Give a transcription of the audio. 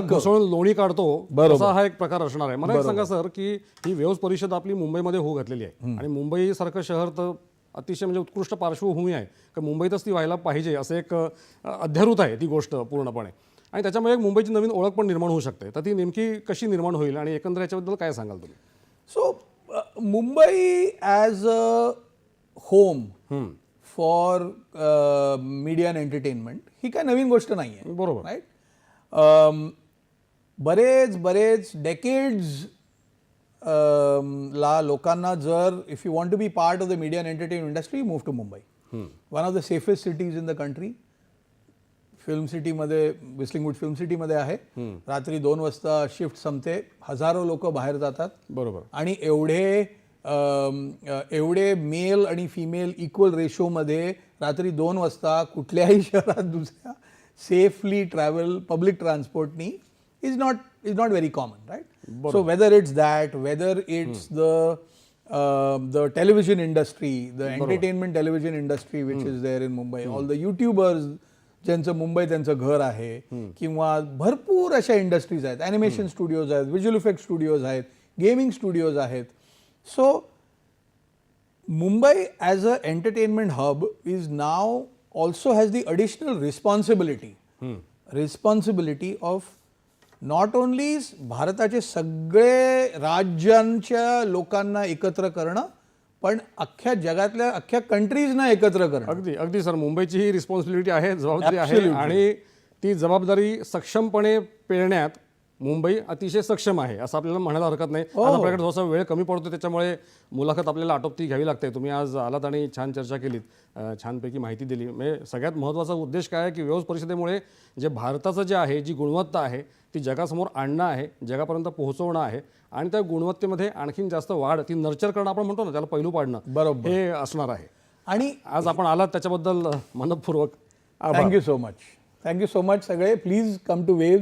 घुसळून लोणी काढतो. तसा हा एक प्रकार असणार आहे. मला एक सांगा सर की ही वेव्स परिषद आपली मुंबईमध्ये होऊ घातलेली आहे. आणि मुंबई सारखं शहर तर अतिशय म्हणजे उत्कृष्ट पार्श्वभूमी आहे. की मुंबईतच ती व्हायला पाहिजे असं एक अध्यारूत आहे ती गोष्ट पूर्णपणे. आणि त्याच्यामुळे एक मुंबईची नवीन ओळख पण निर्माण होऊ शकते. तर ती नेमकी कशी निर्माण होईल आणि एकंदर याच्याबद्दल काय सांगाल तुम्ही? So Mumbai as a home for media and entertainment ही काय नवीन गोष्ट नाही आहे बरोबर. राईट बरेच बरेच डेकेड्स ला लोकांना जर if you want to be part of the media and entertainment industry move to Mumbai one of the safest cities in the country film सिटीमध्ये विस्लिंगवूड फिल्म सिटीमध्ये आहे. रात्री दोन वाजता शिफ्ट संपते. हजारो लोक बाहेर जातात. बरोबर. आणि एवढे एवढे मेल आणि फिमेल इक्वल रेशोमध्ये रात्री दोन वाजता कुठल्याही शहरात दुसऱ्या safely travel public ट्रान्सपोर्टनी is not is not very common right so whether it's that whether it's the the television industry the entertainment television industry which is there in Mumbai all the YouTubers ज्यांचं मुंबई त्यांचं घर आहे किंवा भरपूर अशा industries आहेत animation studios आहेत visual effect studios आहेत गेमिंग स्टुडिओज आहेत so Mumbai as a entertainment hub is now also has the additional responsibility responsibility of not only भारताचे सगळे राज्यांच्या लोकांना एकत्र करणं पण अख्ख्या जगातल्या अख्ख्या कंट्रीजना एकत्र करणं. अगदी अगदी सर. मुंबईची ही रिस्पॉन्सिबिलिटी आहे जबाबदारी आहे. आणि ती जबाबदारी सक्षमपणे पेलण्यात मुंबई अतिशय सक्षम आहे असं आपल्याला म्हणायला हरकत नाही. हो. आज आपल्याकडे थोडासा वेळ कमी पडतो त्याच्यामुळे मुलाखत आपल्याला आटोपती घ्यावी लागते. तुम्ही आज आलात आणि छान चर्चा केलीत. छानपैकी माहिती दिली. म्हणजे सगळ्यात महत्त्वाचा उद्देश काय आहे की व्यवस परिषदेमुळे जे भारताचं जे आहे जी गुणवत्ता आहे ती जगासमोर आणणं आहे जगापर्यंत पोहोचवणं आहे आणि त्या गुणवत्तेमध्ये आणखीन जास्त वाढ ती नर्चर करणं आपण म्हणतो ना त्याला पैलू पाडणं बरोबर. हे असणार आहे. आणि आज आपण आलात त्याच्याबद्दल मनपूर्वक thank you so much thank you so much सगळे. Please come to wave